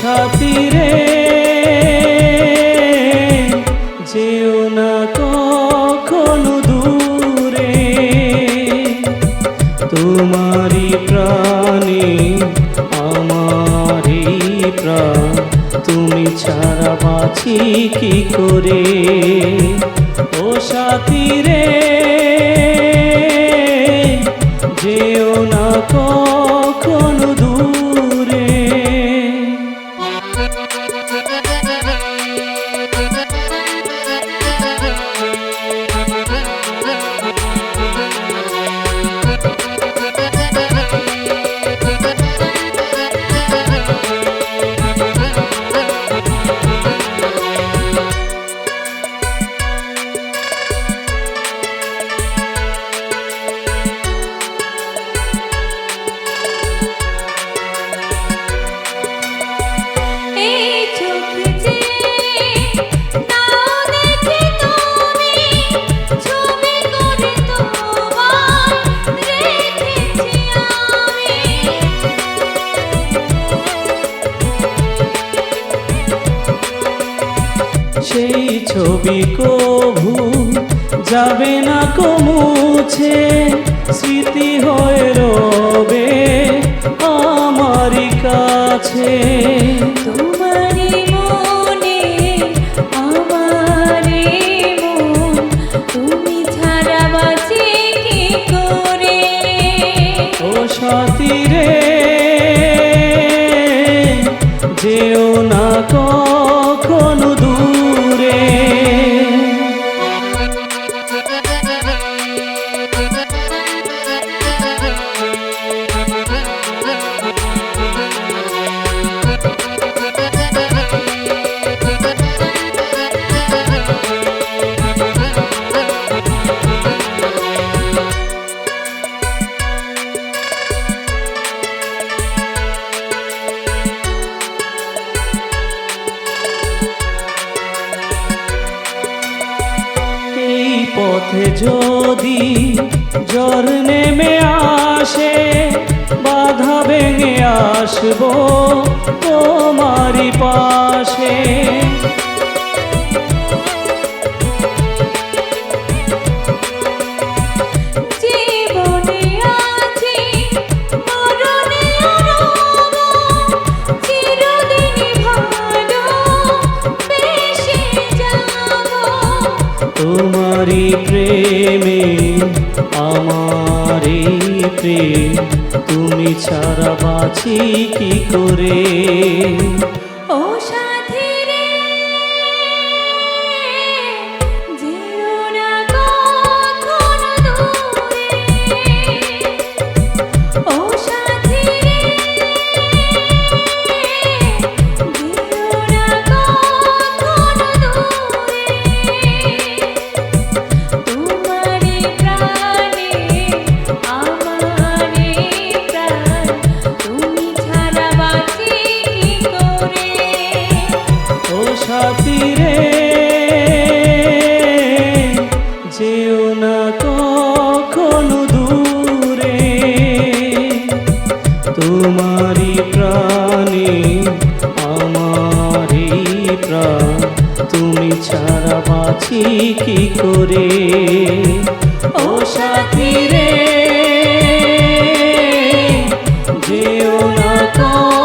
সাথী রে যেও না কখনো দূরে। তোমারই প্রাণে, আমারই প্রাণ, তুমি ছাড়া বাঁচি কি করে? ও সাথী রে যেও না কখনো সেই ছবি কভু যাবে না কমুছে স্মৃতি হয়ে রবে আমারই কাছে। তোমারই মনে আমারই মন তুমি ছাড়া বাঁচি কি করে? ও সাথী রে যেও না পথে যদি জ্বর নেমে আসে বাধা ভেঙে আসব তোমারি পাশে। প্রেমে আমারই প্রেম তুমি ছাড়া বাঁচি কি করে? তীরে যেও না কখনো দূরে। তোমারি প্রাণে আমারি প্রাণ। তুমি ছাড়া বাঁচি কি করে? ও সাথী রে যেও না কখনো